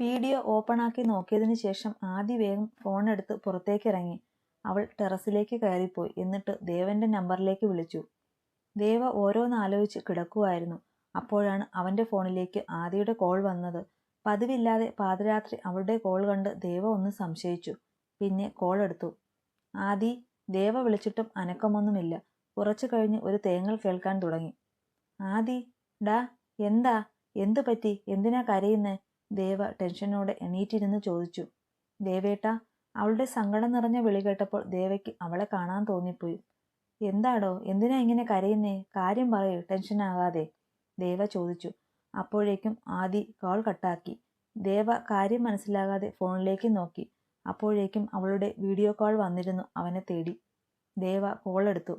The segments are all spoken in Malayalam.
വീഡിയോ ഓപ്പണാക്കി നോക്കിയതിന് ശേഷം ആദ്യ വേഗം ഫോണെടുത്ത് പുറത്തേക്കിറങ്ങി. അവൾ ടെറസിലേക്ക് കയറിപ്പോയി. എന്നിട്ട് ദേവന്റെ നമ്പറിലേക്ക് വിളിച്ചു. ദേവ ഓരോന്നാലോചിച്ച് കിടക്കുമായിരുന്നു അപ്പോഴാണ് അവന്റെ ഫോണിലേക്ക് ആദിയുടെ കോൾ വന്നത്. പതിവില്ലാതെ പാതിരാത്രി അവളുടെ കോൾ കണ്ട് ദേവ ഒന്ന് സംശയിച്ചു. പിന്നെ കോൾ എടുത്തു. ആദി ദേവ വിളിച്ചിട്ടും അനക്കമൊന്നുമില്ല. കുറച്ചു കഴിഞ്ഞ് ഒരു തേങ്ങൽ കേൾക്കാൻ തുടങ്ങി. ആദി ഡാ എന്താ? എന്തു പറ്റി? എന്തിനാ കരയുന്നേ? ദേവ ടെൻഷനോടെ എണീറ്റിരുന്ന് ചോദിച്ചു. ദേവേട്ട അവളുടെ സങ്കടം നിറഞ്ഞ വിളി കേട്ടപ്പോൾ ദേവയ്ക്ക് അവളെ കാണാൻ തോന്നിപ്പോയി. എന്താടോ എന്തിനാ ഇങ്ങനെ കരയുന്നേ? കാര്യം പറയൂ ടെൻഷനാകാതെ ദേവ ചോദിച്ചു. അപ്പോഴേക്കും ആദി കോൾ കട്ടാക്കി. ദേവ കാര്യം മനസ്സിലാകാതെ ഫോണിലേക്ക് നോക്കി. അപ്പോഴേക്കും അവളുടെ വീഡിയോ കോൾ വന്നിരുന്നു അവനെ തേടി. ദേവ കോൾ എടുത്തു.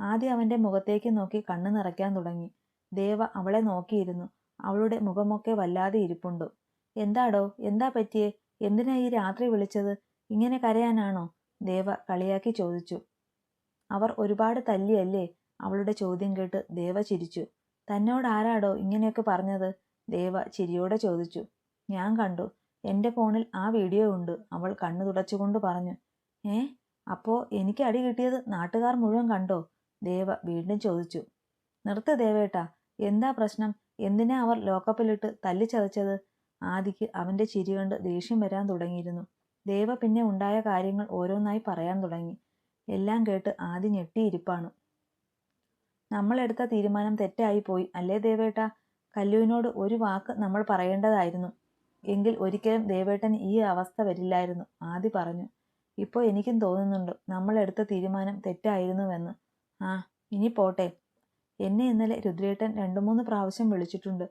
ആദി അവന്റെ മുഖത്തേക്ക് നോക്കി കണ്ണു നിറയ്ക്കാൻ തുടങ്ങി. ദേവ അവളെ നോക്കിയിരുന്നു. അവളുടെ മുഖമൊക്കെ വല്ലാതെ ഇരിപ്പുണ്ടു? എന്താടോ? എന്താ പറ്റിയേ? എന്തിനാ ഈ രാത്രി വിളിച്ചത്? ഇങ്ങനെ കരയാനാണോ? ദേവ കളിയാക്കി ചോദിച്ചു. അവർ ഒരുപാട് തല്ലിയല്ലേ? അവളുടെ ചോദ്യം കേട്ട് ദേവ ചിരിച്ചു. തന്നോട് ആരാടോ ഇങ്ങനെയൊക്കെ പറഞ്ഞത്? ദേവ ചിരിയോടെ ചോദിച്ചു. ഞാൻ കണ്ടു. എന്റെ ഫോണിൽ ആ വീഡിയോ ഉണ്ട് അവൾ കണ്ണു തുടച്ചുകൊണ്ട് പറഞ്ഞു. ഏ? അപ്പോ എനിക്ക് അടി കിട്ടിയത് നാട്ടുകാർ മുഴുവൻ കണ്ടോ? ദേവ വീണ്ടും ചോദിച്ചു. നിർത്ത് ദേവേട്ടാ. എന്താ പ്രശ്നം? എന്തിനാ അവർ ലോക്കപ്പിലിട്ട് തല്ലിച്ചതച്ചത്? ആദിക്ക് അവന്റെ ചിരി കണ്ട് ദേഷ്യം വരാൻ തുടങ്ങിയിരുന്നു. ദേവ പിന്നെ ഉണ്ടായ കാര്യങ്ങൾ ഓരോന്നായി പറയാൻ തുടങ്ങി. എല്ലാം കേട്ട് ആദി ഞെട്ടിയിരിപ്പാണ്. നമ്മളെടുത്ത തീരുമാനം തെറ്റായി പോയി അല്ലേ ദേവേട്ട? കല്ലുവിനോട് ഒരു വാക്ക് നമ്മൾ പറയേണ്ടതായിരുന്നു. എങ്കിൽ ഒരിക്കലും ദേവേട്ടന് ഈ അവസ്ഥ വരില്ലായിരുന്നു ആദി പറഞ്ഞു. ഇപ്പോൾ എനിക്കും തോന്നുന്നുണ്ട് നമ്മളെടുത്ത തീരുമാനം തെറ്റായിരുന്നുവെന്ന്. ആ ഇനി പോട്ടെ. എന്നെ ഇന്നലെ രുദ്രേട്ടൻ രണ്ടു മൂന്ന് പ്രാവശ്യം വിളിച്ചിട്ടുണ്ട്.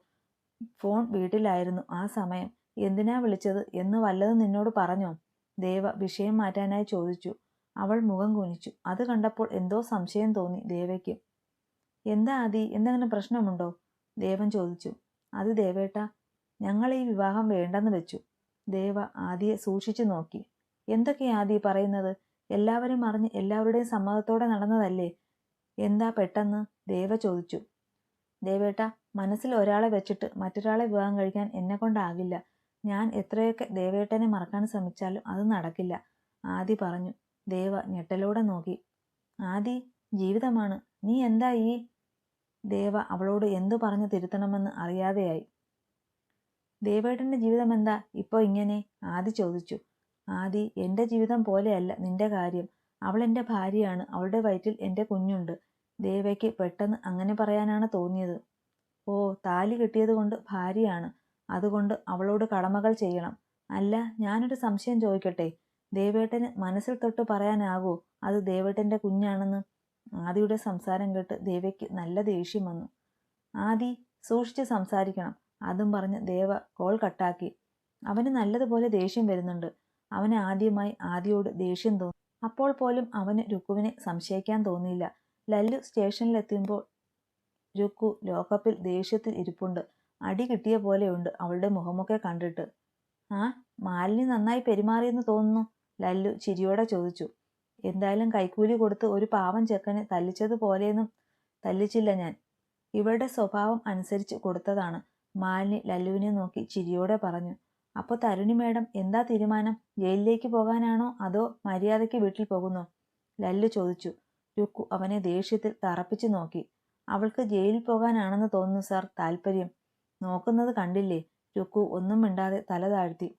ഫോൺ വീട്ടിലായിരുന്നു. ആ സമയം. എന്തിനാ വിളിച്ചത്? എന്ന് വല്ലതും നിന്നോട് പറഞ്ഞോ? ദേവ വിഷയം മാറ്റാനായി ചോദിച്ചു. അവൾ മുഖം കുനിച്ചു. അത് കണ്ടപ്പോൾ എന്തോ സംശയം തോന്നി ദേവയ്ക്ക്. എന്താ ആദി? എന്തെങ്കിലും പ്രശ്നമുണ്ടോ? ദേവൻ ചോദിച്ചു. അത് ദേവേട്ട ഞങ്ങൾ ഈ വിവാഹം വേണ്ടെന്ന് വെച്ചു. ദേവ ആദിയെ സൂക്ഷിച്ചു നോക്കി. എന്തൊക്കെ ആദി പറയുന്നത്? എല്ലാവരും അറിഞ്ഞ് എല്ലാവരുടെയും സമ്മതത്തോടെ നടന്നതല്ലേ? എന്താ പെട്ടെന്ന്? ദേവ ചോദിച്ചു. ദേവേട്ട മനസ്സിൽ ഒരാളെ വെച്ചിട്ട് മറ്റൊരാളെ വിവാഹം കഴിക്കാൻ എന്നെ കൊണ്ടാകില്ല. ഞാൻ എത്രയൊക്കെ ദേവേട്ടനെ മറക്കാൻ ശ്രമിച്ചാലും അത് നടക്കില്ല. ആദി പറഞ്ഞു. ദേവ ഞെട്ടലോടെ നോക്കി. ആദി ജീവിതമാണ്. നീ എന്താ ഈ? ദേവ അവളോട് എന്തു പറഞ്ഞു തിരുത്തണമെന്ന് അറിയാതെയായി. ദേവേട്ടന്റെ ജീവിതം എന്താ? ഇപ്പോ ഇങ്ങനെ? ആദി ചോദിച്ചു. ആദി എന്റെ ജീവിതം പോലെയല്ല നിന്റെ കാര്യം. അവൾ എന്റെ ഭാര്യയാണ്. അവളുടെ വയറ്റിൽ എന്റെ കുഞ്ഞുണ്ട്. ദേവയ്ക്ക് പെട്ടെന്ന് അങ്ങനെ പറയാനാണ് തോന്നിയത്. ഓ താലി കിട്ടിയതുകൊണ്ട് ഭാര്യയാണ്. അതുകൊണ്ട് അവളോട് കടമകൾ ചെയ്യണം. അല്ല ഞാനൊരു സംശയം ചോദിക്കട്ടെ? ദേവേട്ടന് മനസ്സിൽ തൊട്ട് പറയാനാകൂ അത് ദേവേട്ടന്റെ കുഞ്ഞാണെന്ന്. ആദിയുടെ സംസാരം കേട്ട് ദേവയ്ക്ക് നല്ല ദേഷ്യം വന്നു. ആദി സൂക്ഷിച്ച് സംസാരിക്കണം. അതും പറഞ്ഞ് ദേവ കോൾ കട്ടാക്കി. അവന് നല്ലതുപോലെ ദേഷ്യം വരുന്നുണ്ട്. അവന് ആദ്യമായി ആദിയോട് ദേഷ്യം തോന്നി. അപ്പോൾ പോലും അവന് രുക്കുവിനെ സംശയിക്കാൻ തോന്നിയില്ല. ലല്ലു സ്റ്റേഷനിലെത്തുമ്പോൾ രുക്കു ലോക്കപ്പിൽ ദേഷ്യത്തിൽ ഇരിപ്പുണ്ട്. അടി കിട്ടിയ പോലെയുണ്ട് അവളുടെ മുഖമൊക്കെ കണ്ടിട്ട്. ആ മാലിനി നന്നായി പെരുമാറിയെന്ന് തോന്നുന്നു ലല്ലു ചിരിയോടെ ചോദിച്ചു. എന്തായാലും കൈക്കൂലി കൊടുത്ത് ഒരു പാവം ചെക്കനെ തല്ലിച്ചതുപോലെയൊന്നും തല്ലിച്ചില്ല ഞാൻ. ഇവളുടെ സ്വഭാവം അനുസരിച്ച് കൊടുത്തതാണ്. മാലിനി ലല്ലുവിനെ നോക്കി ചിരിയോടെ പറഞ്ഞു. അപ്പോൾ തരുണി മേഡം എന്താ തീരുമാനം? ജയിലിലേക്ക് പോകാനാണോ അതോ മര്യാദയ്ക്ക് വീട്ടിൽ പോകുന്നോ? ലല്ലു ചോദിച്ചു. രുക്കു അവനെ ദേഷ്യത്തിൽ തറപ്പിച്ചു നോക്കി. അവൾക്ക് ജയിലിൽ പോകാനാണെന്ന് തോന്നുന്നു സാർ. താല്പര്യം നോക്കുന്നത് കണ്ടില്ലേ? രുക്കു ഒന്നും മിണ്ടാതെ തല താഴ്ത്തി.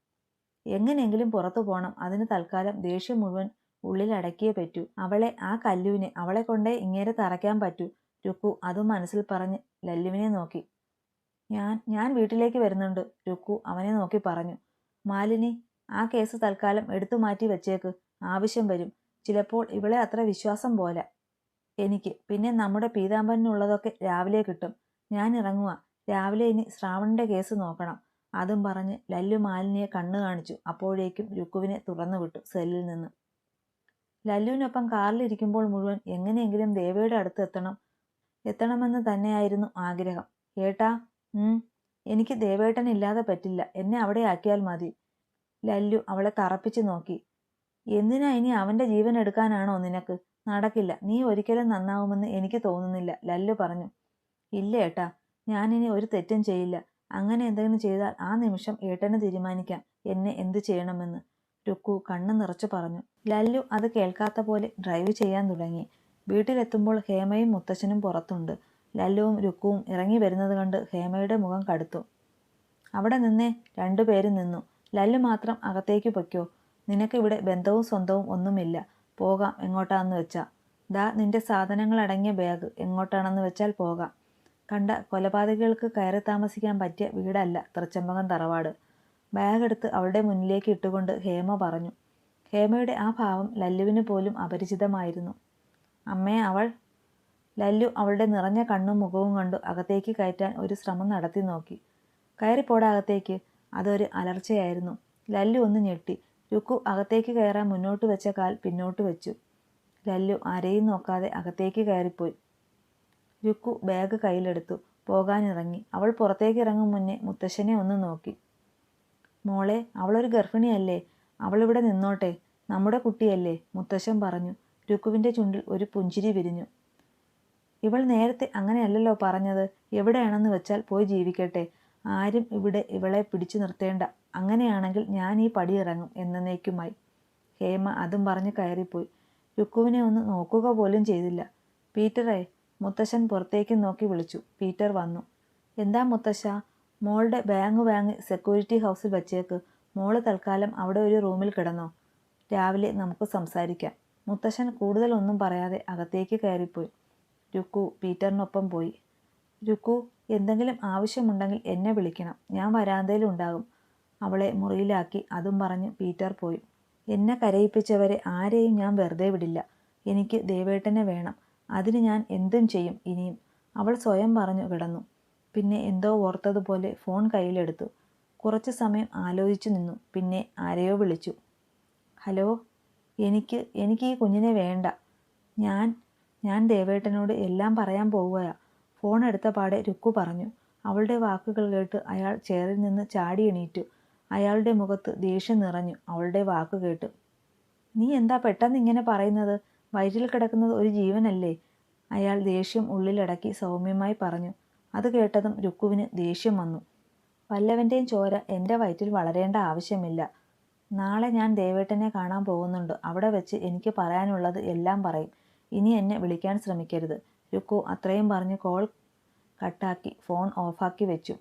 എങ്ങനെയെങ്കിലും പുറത്തു പോകണം അതിന് തൽക്കാലം ദേഷ്യം മുഴുവൻ ഉള്ളിലടക്കിയേ പറ്റൂ. അവളെ ആ കല്ലുവിനെ അവളെ കൊണ്ടേ ഇങ്ങേരെ തറയ്ക്കാൻ പറ്റൂ. രുക്കു അതും മനസ്സിൽ പറഞ്ഞ് ലല്ലുവിനെ നോക്കി. ഞാൻ ഞാൻ വീട്ടിലേക്ക് വരുന്നുണ്ട് രുക്കു അവനെ നോക്കി പറഞ്ഞു. മാലിനി ആ കേസ് തൽക്കാലം എടുത്തു മാറ്റി വെച്ചേക്ക്. ആവശ്യം വരും. ചിലപ്പോൾ ഇവളെ അത്ര വിശ്വാസം പോലെ. എനിക്ക്. പിന്നെ നമ്മുടെ പീതാംബരനുള്ളതൊക്കെ രാവിലെ കിട്ടും. ഞാൻ ഇറങ്ങുക രാവിലെ ഇനി ശ്രാവണിന്റെ കേസ് നോക്കണം. അതും പറഞ്ഞ് ലല്ലു മാലിനിയെ കണ്ണു കാണിച്ചു. അപ്പോഴേക്കും രുക്കുവിനെ തുറന്നു വിട്ടു സെല്ലിൽ നിന്ന്. ലല്ലുവിനൊപ്പം കാറിലിരിക്കുമ്പോൾ മുഴുവൻ എങ്ങനെയെങ്കിലും ദേവയുടെ അടുത്ത് എത്തണം. എത്തണമെന്ന് തന്നെയായിരുന്നു ആഗ്രഹം. ഏട്ടാ എനിക്ക് ദേവേട്ടൻ ഇല്ലാതെ പറ്റില്ല. എന്നെ അവിടെ ആക്കിയാൽ മതി. ലല്ലു അവളെ തറപ്പിച്ചു നോക്കി. എന്തിനാ ഇനി അവന്റെ ജീവൻ എടുക്കാനാണോ നിനക്ക്? നടക്കില്ല. നീ ഒരിക്കലും നന്നാവുമെന്ന് എനിക്ക് തോന്നുന്നില്ല ലല്ലു പറഞ്ഞു. ഇല്ല ഏട്ടാ ഞാനിനി ഒരു തെറ്റും ചെയ്യില്ല. അങ്ങനെ എന്തെങ്കിലും ചെയ്താൽ ആ നിമിഷം ഏട്ടന് തീരുമാനിക്കാം. എന്നെ എന്ത് ചെയ്യണമെന്ന് രുക്കു കണ്ണു നിറച്ചു പറഞ്ഞു. ലല്ലു അത് കേൾക്കാത്ത പോലെ ഡ്രൈവ് ചെയ്യാൻ തുടങ്ങി. വീട്ടിലെത്തുമ്പോൾ ഹേമയും മുത്തശ്ശനും പുറത്തുണ്ട്. ലല്ലുവും രുക്കുവും ഇറങ്ങി വരുന്നത് കണ്ട് ഹേമയുടെ മുഖം കടുത്തു. അവിടെ നിന്നേ രണ്ടുപേരും നിന്നു. ലല്ലു മാത്രം അകത്തേക്ക് പൊയ്ക്കോ. നിനക്കിവിടെ ബന്ധവും സ്വന്തവും ഒന്നുമില്ല. പോകാം എങ്ങോട്ടാണെന്ന് വെച്ചാ. ദാ നിന്റെ സാധനങ്ങൾ അടങ്ങിയ ബാഗ് എങ്ങോട്ടാണെന്ന് വെച്ചാൽ പോകാം. കണ്ട കൊലപാതകികൾക്ക് കയറി താമസിക്കാൻ പറ്റിയ വീടല്ല തൃച്ചമ്പകം തറവാട്. ബാഗ് എടുത്ത് അവളുടെ മുന്നിലേക്ക് ഇട്ടുകൊണ്ട് ഹേമ പറഞ്ഞു. ഹേമയുടെ ആ ഭാവം ലല്ലുവിന് പോലും അപരിചിതമായിരുന്നു. അമ്മേ അവൾ? ലല്ലു അവളുടെ നിറഞ്ഞ കണ്ണും മുഖവും കണ്ടു അകത്തേക്ക് കയറ്റാൻ ഒരു ശ്രമം നടത്തി നോക്കി. കയറിപ്പോടാ അകത്തേക്ക്. അതൊരു അലർച്ചയായിരുന്നു. ലല്ലു ഒന്ന് ഞെട്ടി. രുക്കു അകത്തേക്ക് കയറാൻ മുന്നോട്ട് വെച്ച കാൽ പിന്നോട്ട് വെച്ചു. ലല്ലു ആരെയും നോക്കാതെ അകത്തേക്ക് കയറിപ്പോയി. രുക്കു ബാഗ് കയ്യിലെടുത്തു. പോകാനിറങ്ങി. അവൾ പുറത്തേക്ക് ഇറങ്ങും മുന്നേ മുത്തശ്ശനെ ഒന്ന് നോക്കി. മോളെ അവളൊരു ഗർഭിണിയല്ലേ? അവളിവിടെ നിന്നോട്ടെ. നമ്മുടെ കുട്ടിയല്ലേ? മുത്തശ്ശൻ പറഞ്ഞു. രുക്കുവിന്റെ ചുണ്ടിൽ ഒരു പുഞ്ചിരി വിരിഞ്ഞു. ഇവൾ നേരത്തെ അങ്ങനെയല്ലല്ലോ പറഞ്ഞത്. എവിടെയാണെന്ന് വെച്ചാൽ പോയി ജീവിക്കട്ടെ. ആരും ഇവിടെ ഇവളെ പിടിച്ചു നിർത്തേണ്ട. അങ്ങനെയാണെങ്കിൽ ഞാൻ ഈ പടി ഇറങ്ങും എന്നേക്കുമായി. ഹേമ അതും പറഞ്ഞ് കയറിപ്പോയി. രുക്കുവിനെ ഒന്ന് നോക്കുക പോലും ചെയ്തില്ല. പീറ്ററെ മുത്തശ്ശൻ പുറത്തേക്ക് നോക്കി വിളിച്ചു. പീറ്റർ വന്നു. എന്താ മുത്തശ്ശ? മോളുടെ ബാങ് വാങ്ങി സെക്യൂരിറ്റി ഹൗസിൽ വച്ചേക്ക്. മോൾ തൽക്കാലം അവിടെ ഒരു റൂമിൽ കിടന്നോ? രാവിലെ നമുക്ക് സംസാരിക്കാം. മുത്തശ്ശൻ കൂടുതലൊന്നും പറയാതെ അകത്തേക്ക് കയറിപ്പോയി. രുക്കു പീറ്ററിനൊപ്പം പോയി. രുക്കു എന്തെങ്കിലും ആവശ്യമുണ്ടെങ്കിൽ എന്നെ വിളിക്കണം. ഞാൻ വരാന്തയിലുണ്ടാകും. അവളെ മുറിയിലാക്കി അതും പറഞ്ഞ് പീറ്റർ പോയി. എന്നെ കരയിപ്പിച്ചവരെ ആരെയും ഞാൻ വെറുതെ വിടില്ല. എനിക്ക് ദേവേട്ടനെ വേണം. അതിന് ഞാൻ എന്തും ചെയ്യും ഇനിയും. അവൾ സ്വയം പറഞ്ഞു കിടന്നു പിന്നെ എന്തോ ഓർത്തതുപോലെ ഫോൺ കയ്യിലെടുത്തു. കുറച്ച് സമയം ആലോചിച്ചു നിന്നു. പിന്നെ ആരെയോ വിളിച്ചു. ഹലോ? എനിക്ക് എനിക്ക് ഈ കുഞ്ഞിനെ വേണ്ട. ഞാൻ ഞാൻ ദേവേട്ടനോട് എല്ലാം പറയാൻ പോവുകയാ. ഫോൺ എടുത്ത പാടെ രുക്കു പറഞ്ഞു. അവളുടെ വാക്കുകൾ കേട്ട് അയാൾ ചെയറിൽ നിന്ന് ചാടി എണീറ്റു. അയാളുടെ മുഖത്ത് ദേഷ്യം നിറഞ്ഞു. അവളുടെ വാക്ക് കേട്ട് നീ എന്താ പെട്ടെന്ന് ഇങ്ങനെ പറയുന്നത്? വയറ്റിൽ കിടക്കുന്നത് ഒരു ജീവനല്ലേ? അയാൾ ദേഷ്യം ഉള്ളിലടക്കി സൗമ്യമായി പറഞ്ഞു. അത് കേട്ടതും രുക്കുവിന് ദേഷ്യം വന്നു. വല്ലവന്റെയും ചോര എന്റെ വയറ്റിൽ വളരേണ്ട ആവശ്യമില്ല. നാളെ ഞാൻ ദേവേട്ടനെ കാണാൻ പോകുന്നുണ്ട്. അവിടെ വെച്ച് എനിക്ക് പറയാനുള്ളത് എല്ലാം പറയും. ഇനി എന്നെ വിളിക്കാൻ ശ്രമിക്കരുത്. രുക്കു അത്രയും പറഞ്ഞ് കോൾ കട്ടാക്കി ഫോൺ ഓഫാക്കി വെച്ചു.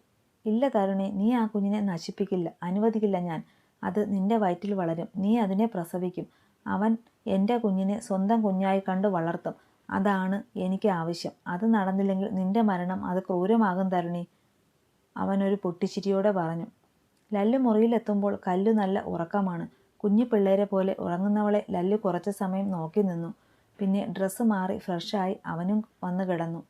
ഇല്ല തരുണി നീ ആ കുഞ്ഞിനെ നശിപ്പിക്കില്ല അനുവദിക്കില്ല ഞാൻ. അത് നിന്റെ വയറ്റിൽ വളരും. നീ അതിനെ പ്രസവിക്കും. അവൻ എന്റെ കുഞ്ഞിനെ സ്വന്തം കുഞ്ഞായി കണ്ട് വളർത്തും. അതാണ് എനിക്ക് ആവശ്യം. അത് നടന്നില്ലെങ്കിൽ നിന്റെ മരണം അത് ക്രൂരമാകും തരുണി അവനൊരു പൊട്ടിച്ചിരിയോടെ പറഞ്ഞു. ലല്ലു മുറിയിലെത്തുമ്പോൾ കല്ലു നല്ല ഉറക്കമാണ്. കുഞ്ഞു പിള്ളേരെ പോലെ ഉറങ്ങുന്നവളെ ലല്ലു കുറച്ചു സമയം നോക്കി നിന്നു. പിന്നെ ഡ്രസ്സ് മാറി ഫ്രഷായി അവനും വന്നു കിടന്നു.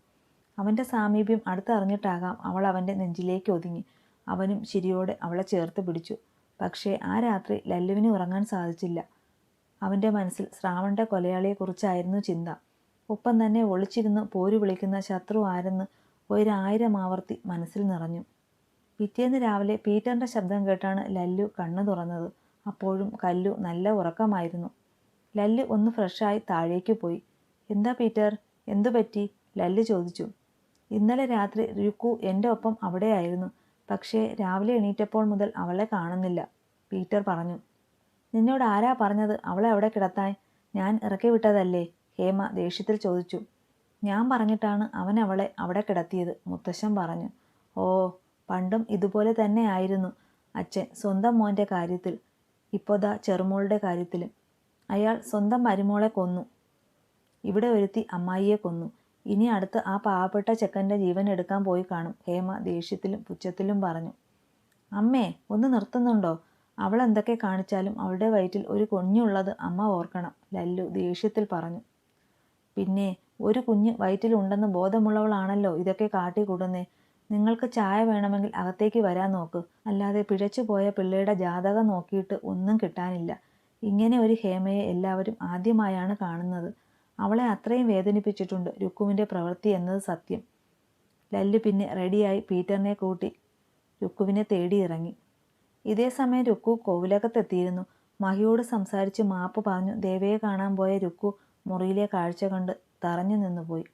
അവന്റെ സാമീപ്യം അടുത്തറിഞ്ഞിട്ടാകാം അവൾ അവന്റെ നെഞ്ചിലേക്ക് ഒതുങ്ങി. അവനും ശരിയോടെ അവളെ ചേർത്ത് പിടിച്ചു. പക്ഷേ ആ രാത്രി ലല്ലുവിന് ഉറങ്ങാൻ സാധിച്ചില്ല. അവന്റെ മനസ്സിൽ ശ്രാവണന്റെ കൊലയാളിയെക്കുറിച്ചായിരുന്നു ചിന്ത. ഒപ്പം തന്നെ ഒളിച്ചിരുന്ന് പോരു വിളിക്കുന്ന ശത്രു ആരെന്ന് ഒരായിരം ആവർത്തി മനസ്സിൽ നിറഞ്ഞു. പിറ്റേന്ന് രാവിലെ പീറ്ററിന്റെ ശബ്ദം കേട്ടാണ് ലല്ലു കണ്ണു തുറന്നത്. അപ്പോഴും കല്ലു നല്ല ഉറക്കമായിരുന്നു. ലല്ലു ഒന്ന് ഫ്രഷായി താഴേക്ക് പോയി. എന്താ പീറ്റർ? എന്തു പറ്റി? ലല്ല് ചോദിച്ചു. ഇന്നലെ രാത്രി രുക്കു എന്റെ ഒപ്പം അവിടെയായിരുന്നു. പക്ഷേ രാവിലെ എണീറ്റപ്പോൾ മുതൽ അവളെ കാണുന്നില്ല പീറ്റർ പറഞ്ഞു. നിന്നോട് ആരാ പറഞ്ഞത്? അവളെ അവിടെ കിടത്താൻ? ഞാൻ ഇറക്കി വിട്ടതല്ലേ? ഹേമ ദേഷ്യത്തിൽ ചോദിച്ചു. ഞാൻ പറഞ്ഞിട്ടാണ് അവൻ അവളെ അവിടെ കിടത്തിയത് മുത്തശ്ശൻ പറഞ്ഞു. ഓ പണ്ടും ഇതുപോലെ തന്നെ ആയിരുന്നു അച്ഛൻ സ്വന്തം മോന്റെ കാര്യത്തിൽ ഇപ്പോൾ ദാ ചെറുമോളുടെ കാര്യത്തിലും. അയാൾ സ്വന്തം മരുമോളെ കൊന്നു. ഇവിടെ ഒരുത്തി അമ്മായിയെ കൊന്നു. ഇനി അടുത്ത് ആ പാവപ്പെട്ട ചെക്കന്റെ ജീവൻ എടുക്കാൻ പോയി കാണും ഹേമ ദേഷ്യത്തിലും പുച്ഛത്തിലും പറഞ്ഞു. അമ്മേ ഒന്ന് നിർത്തുന്നുണ്ടോ? അവൾ എന്തൊക്കെ കാണിച്ചാലും അവളുടെ വയറ്റിൽ ഒരു കുഞ്ഞുള്ളത് അമ്മ ഓർക്കണം ലല്ലു ദേഷ്യത്തിൽ പറഞ്ഞു. പിന്നെ ഒരു കുഞ്ഞ് വയറ്റിലുണ്ടെന്ന് ബോധമുള്ളവളാണല്ലോ ഇതൊക്കെ കാട്ടിക്കൂടുന്നേ? നിങ്ങൾക്ക് ചായ വേണമെങ്കിൽ അകത്തേക്ക് വരാൻ നോക്ക്. അല്ലാതെ പിഴച്ചു പോയ പിള്ളയുടെ ജാതകം നോക്കിയിട്ട് ഒന്നും കിട്ടാനില്ല. ഇങ്ങനെ ഒരു ഹേമയെ എല്ലാവരും ആദ്യമായാണ് കാണുന്നത്. അവളെ അത്രയും വേദനിപ്പിച്ചിട്ടുണ്ട് രുക്കുവിന്റെ പ്രവൃത്തി എന്നത് സത്യം. ലല്ലു പിന്നെ റെഡിയായി പീറ്ററിനെ കൂട്ടി രുക്കുവിനെ തേടിയിറങ്ങി. ഇതേ സമയം രുക്കു കോവിലകത്തെത്തിയിരുന്നു. മഹിയോട് സംസാരിച്ച് മാപ്പ് പറഞ്ഞു ദേവയെ കാണാൻ പോയ രുക്കു മുറിയിലെ കാഴ്ച കണ്ട് തറഞ്ഞു നിന്നുപോയി.